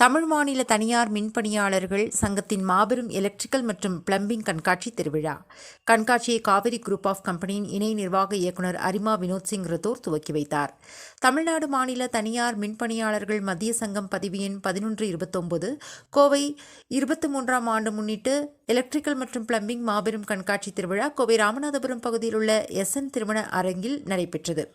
தமிழ் மாநில தனியார் மின்பணியாளர்கள் சங்கத்தின் மாபெரும் எலக்ட்ரிக்கல் மற்றும் பிளம்பிங் கண்காட்சி திருவிழா. கண்காட்சியை காவிரி குரூப் ஆஃப் கம்பெனியின் இணை நிர்வாக இயக்குநர் அரிமா வினோத் சிங் ரத்தோர் துவக்கி வைத்தார். தமிழ்நாடு மாநில தனியார் மின்பணியாளர்கள் மத்திய சங்கம் பதிவு எண் பதினொன்று இருபத்தொன்பது கோவை இருபத்தி மூன்றாம் ஆண்டு முன்னிட்டு எலக்ட்ரிக்கல் மற்றும் பிளம்பிங் மாபெரும் கண்காட்சி திருவிழா கோவை ராமநாதபுரம் பகுதியில் உள்ள எஸ்என் திருமண அரங்கில் நடைபெற்றது.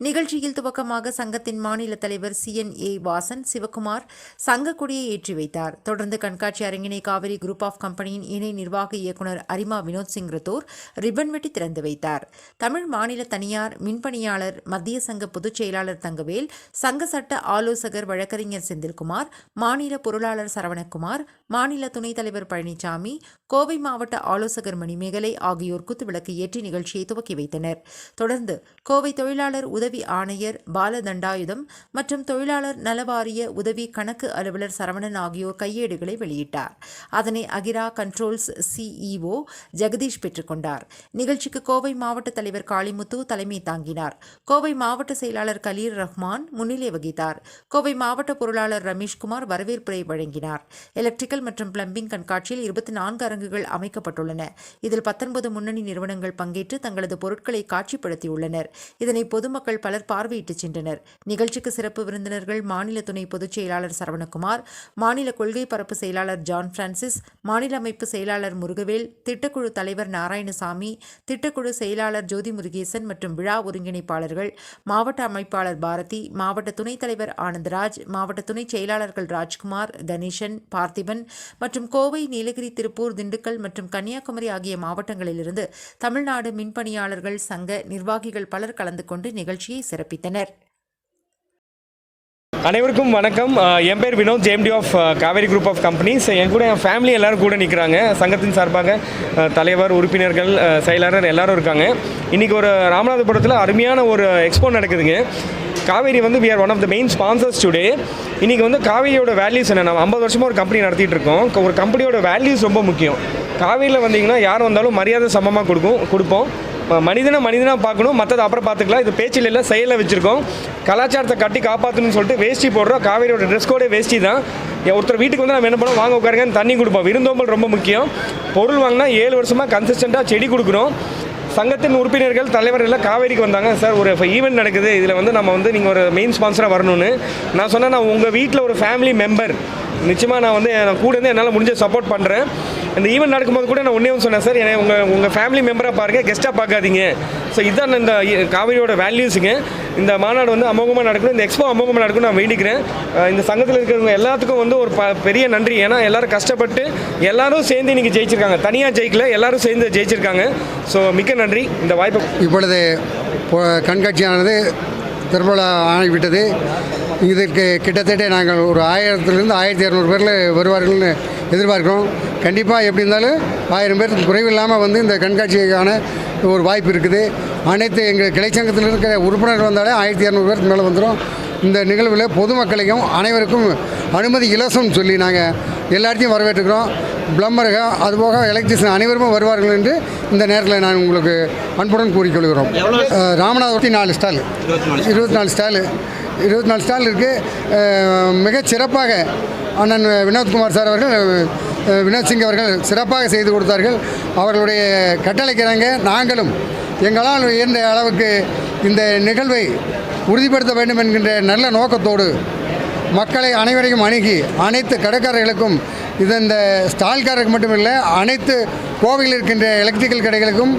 நிகழ்ச்சியில் துவக்கமாக சங்கத்தின் மாநில தலைவர் C. N. A. Vasan Sivakumar சங்க கொடியை ஏற்றி வைத்தார். தொடர்ந்து கண்காட்சி அரங்கினை காவிரி குரூப் ஆஃப் கம்பெனியின் இணை நிர்வாக இயக்குநர் அரிமா வினோத் சிங் ரத்தோர் ரிப்பன் வெட்டி திறந்து வைத்தார். தமிழ் மாநில தனியார் மின்பணியாளர் மத்திய சங்க பொதுச் செயலாளர் தங்கவேல் சங்க சட்ட ஆலோசகர் வழக்கறிஞர் செந்தில்குமார் மாநில பொருளாளர் சரவணகுமார் மாநில துணைத் தலைவர் பழனிசாமி கோவை மாவட்ட ஆலோசகர் மணிமேகலை ஆகியோர் குத்துவிளக்கு ஏற்றி நிகழ்ச்சியை துவக்கி வைத்தனர். தொடர்ந்து கோவை தொழிலாளர் உதவி ஆணையர் பாலதண்டாயுதம் மற்றும் தொழிலாளர் நலவாரிய உதவி கணக்கு அலுவலர் சரவணன் ஆகியோர் கையேடுகளை வெளியிட்டார். அதனை அகிரா கண்ட்ரோல்ஸ் சிஇஓ ஜெகதீஷ் பெற்றுக்கொண்டார் நிகழ்ச்சிக்கு கோவை மாவட்ட தலைவர் காளிமுத்து தலைமை தாங்கினார். கோவை மாவட்ட செயலாளர் கலீர் ரஹ்மான் முன்னிலை வகித்தார். கோவை மாவட்ட பொருளாளர் ரமேஷ்குமார் வரவேற்புரை வழங்கினார். எலக்ட்ரிக்கல் மற்றும் பிளம்பிங் கண்காட்சியில் இருபத்தி நான்கு அரங்குகள் அமைக்கப்பட்டுள்ளன. இதில் பத்தொன்பது முன்னணி நிறுவனங்கள் பங்கேற்று தங்களது பொருட்களை காட்சிப்படுத்தியுள்ளனர். இதனை பொதுமக்கள் பலர் பார்வையிட்டு சென்றனர். நிகழ்ச்சிக்கு சிறப்பு விருந்தினர்கள் மாநில துணை பொதுச் செயலாளர் சரவணகுமார் மாநில கொள்கை பரப்பு செயலாளர் ஜான் பிரான்சிஸ் மாநில அமைப்பு செயலாளர் முருகவேல் திட்டக்குழு தலைவர் நாராயணசாமி திட்டக்குழு செயலாளர் ஜோதி முருகேசன் மற்றும் விழா ஒருங்கிணைப்பாளர்கள் மாவட்ட அமைப்பாளர் பாரதி மாவட்ட துணைத் தலைவர் ஆனந்தராஜ் மாவட்ட துணை செயலாளர்கள் ராஜ்குமார் கணேசன் பார்த்திபன் மற்றும் கோவை நீலகிரி திருப்பூர் திண்டுக்கல் மற்றும் கன்னியாகுமரி ஆகிய மாவட்டங்களிலிருந்து தமிழ்நாடு மின்பணியாளர்கள் சங்க நிர்வாகிகள் பலர் கலந்து கொண்டு நிகழ்ச்சி நிகழ்ச்சியை சிறப்பித்தனர். அனைவருக்கும் வணக்கம். என் பேர் Vinod JMD of Kaveri group of companies என் கூட என் ஃபேமிலி எல்லாரும் கூட நிற்கிறாங்க சங்கத்தின் சார்பாக தலைவர் உறுப்பினர்கள் செயலாளர் எல்லாரும் இருக்காங்க. இன்றைக்கி ஒரு ராமநாதபுரத்தில் அருமையான ஒரு எக்ஸ்போ நடக்குதுங்க. காவேரி வந்து we are one of the main sponsors today இன்றைக்கி வந்து காவேரியோட வேல்யூஸ் என்ன? நம்ம ஐம்பது வருஷமாக ஒரு கம்பெனி நடத்திட்டு இருக்கோம். ஒரு கம்பெனியோட வேல்யூஸ் ரொம்ப முக்கியம். காவேரியில் வந்தீங்கன்னா யார் வந்தாலும் மரியாதை சமமாக கொடுக்கும் கொடுப்போம். மனிதனை மனிதனாக பார்க்கணும் மற்றது அப்புறம் பார்த்துக்கலாம். இது பேச்சில் இல்லை செயலில் வச்சுருக்கோம். கலாச்சாரத்தை கட்டி காப்பாற்றணும்னு சொல்லிட்டு வேஷ்டி போடுறோம். காவேரியோட ட்ரெஸ் கோடே வேஷ்டி தான். ஒருத்தர் வீட்டுக்கு வந்து நம்ம என்ன பண்ணோம்? வாங்க உட்காருங்கன்னு தண்ணி கொடுப்போம். விருந்தோம்பல் ரொம்ப முக்கியம். பொருள் வாங்கினா ஏழு வருஷமாக கன்சிஸ்டண்ட்டாக செடி கொடுக்குறோம். சங்கத்தின் உறுப்பினர்கள் தலைவர் எல்லாம் காவேரிக்கு வந்தாங்க. சார் ஒரு ஈவெண்ட் நடக்குது. இதில் வந்து நம்ம வந்து நீங்கள் ஒரு மெயின் ஸ்பான்சராக வரணும்னு. நான் சொன்னேன் நான் உங்கள் வீட்டில் ஒரு ஃபேமிலி மெம்பர் நிச்சயமாக நான் வந்து நான் கூட இருந்து என்னால் முடிஞ்ச சப்போர்ட் பண்ணுறேன் இந்த ஈவெண்ட் நடக்கும்போது கூட நான் ஒன்றே ஒன்று சொன்னேன் சார் என்னை உங்கள் உங்கள் ஃபேமிலி மெம்பராக பாருங்கள் கெஸ்ட்டாக பார்க்காதீங்க. ஸோ இதுதான் இந்த காவிரியோட வேல்யூஸுங்க இந்த மாநாடு வந்து அமோகமாக நடக்கணும் இந்த எக்ஸ்போ அமோகமாக நடக்கணும் நான் வேண்டிக்கிறேன். இந்த சங்கத்தில் இருக்கிறவங்க எல்லாத்துக்கும் வந்து ஒரு ப- பெரிய நன்றி. ஏன்னா எல்லோரும் கஷ்டப்பட்டு எல்லாரும் சேர்ந்து இன்றைக்கி ஜெயிச்சிருக்காங்க. தனியாக ஜெயிக்கல எல்லாரும் சேர்ந்து ஜெயிச்சிருக்காங்க. ஸோ மிக்க நன்றி. இந்த வாய்ப்பு இப்பொழுது கண்காட்சியானது திருமலா ஆகிவிட்டது. இதற்கு கிட்டத்தட்ட நாங்கள் ஒரு ஆயிரத்துலேருந்து ஆயிரத்தி இரநூறு பேரில் வருவார்கள்னு எதிர்பார்க்கிறோம். கண்டிப்பாக எப்படி இருந்தாலும் ஆயிரம் பேருக்கு குறைவில்லாமல் வந்து இந்த கண்காட்சிக்கான ஒரு வாய்ப்பு இருக்குது. அனைத்து எங்கள் கிளைச்சங்கத்தில் இருக்கிற உறுப்பினர்கள் வந்தாலே ஆயிரத்தி இரநூறு பேருக்கு மேலே வந்துடும் இந்த நிகழ்வில் பொதுமக்களையும் அனைவருக்கும் அனுமதி இலவசம் சொல்லி நாங்கள் எல்லாத்தையும் வரவேற்றுக்கிறோம். பிளம்பர்கள் அதுபோக எலக்ட்ரிஷியன் அனைவரும் வருவார்கள் என்று இந்த நேரத்தில் நான் உங்களுக்கு அன்புடன் கூறிக்கொள்கிறோம். ராமநாதபுரத்தி நாலு ஸ்டால் இருபத்தி நாலு. ஸ்டாலு இருபத்தி நாலு ஸ்டால் இருக்குது மிகச் சிறப்பாக அண்ணன் வினோத்குமார் சார் அவர்கள் வினோத் சிங் அவர்கள் சிறப்பாக செய்து கொடுத்தார்கள். அவர்களுடைய கட்டளைக்கிறாங்க நாங்களும் எங்களால் இயன்ற அளவுக்கு இந்த நிகழ்வை உறுதிப்படுத்த வேண்டும் என்கின்ற நல்ல நோக்கத்தோடு மக்களை அனைவரையும் அணுகி அனைத்து கடைக்காரர்களுக்கும் இது இந்த ஸ்டால்காரருக்கு மட்டுமில்லை அனைத்து கோவையில் இருக்கின்ற எலக்ட்ரிக்கல் கடைகளுக்கும்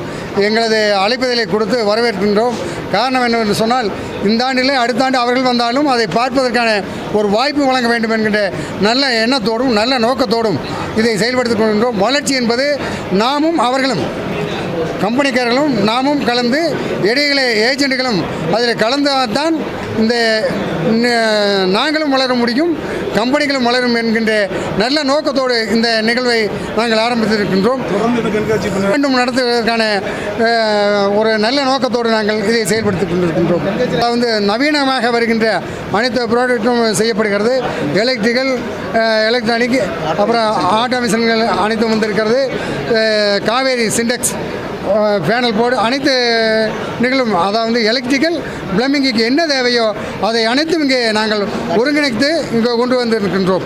எங்களது அழைப்புதலை கொடுத்து வரவேற்கின்றோம். காரணம் என்னவென்று சொன்னால் இந்த ஆண்டிலே அடுத்த ஆண்டு அவர்கள் வந்தாலும் அதை பார்ப்பதற்கான ஒரு வாய்ப்பு வழங்க வேண்டும் என்கின்ற நல்ல எண்ணத்தோடும் நல்ல நோக்கத்தோடும் இதை செயல்படுத்திக் கொள்கின்றோம். வளர்ச்சி என்பது நாமும் அவர்களும் கம்பெனிக்காரர்களும் நாமும் கலந்து இடையிலே ஏஜென்ட்டுகளும் அதில் கலந்தால்தான் இந்த நாங்களும் வளர முடியும் கம்பெனிகளும் வளரும் என்கின்ற நல்ல நோக்கத்தோடு இந்த நிகழ்வை நாங்கள் ஆரம்பித்திருக்கின்றோம். மீண்டும் நடத்துவதற்கான ஒரு நல்ல நோக்கத்தோடு நாங்கள் இதை செயல்படுத்தி கொண்டிருக்கின்றோம். வந்து நவீனமாக வருகின்ற அனைத்து ப்ராடக்ட்டும் செய்யப்படுகிறது. எலக்ட்ரிக்கல் எலக்ட்ரானிக் அப்புறம் ஆட்டோமிஷன்கள் அனைத்தும் வந்திருக்கிறது. காவேரி சிண்டெக்ஸ் பேனல் போர்டு அனைத்து நிகழும் அதாவது எலக்ட்ரிக்கல் பிளம்பிங்குக்கு என்ன தேவையோ அதை அனைத்தும் இங்கே நாங்கள் ஒருங்கிணைத்து இங்கே கொண்டு வந்திருக்கின்றோம்.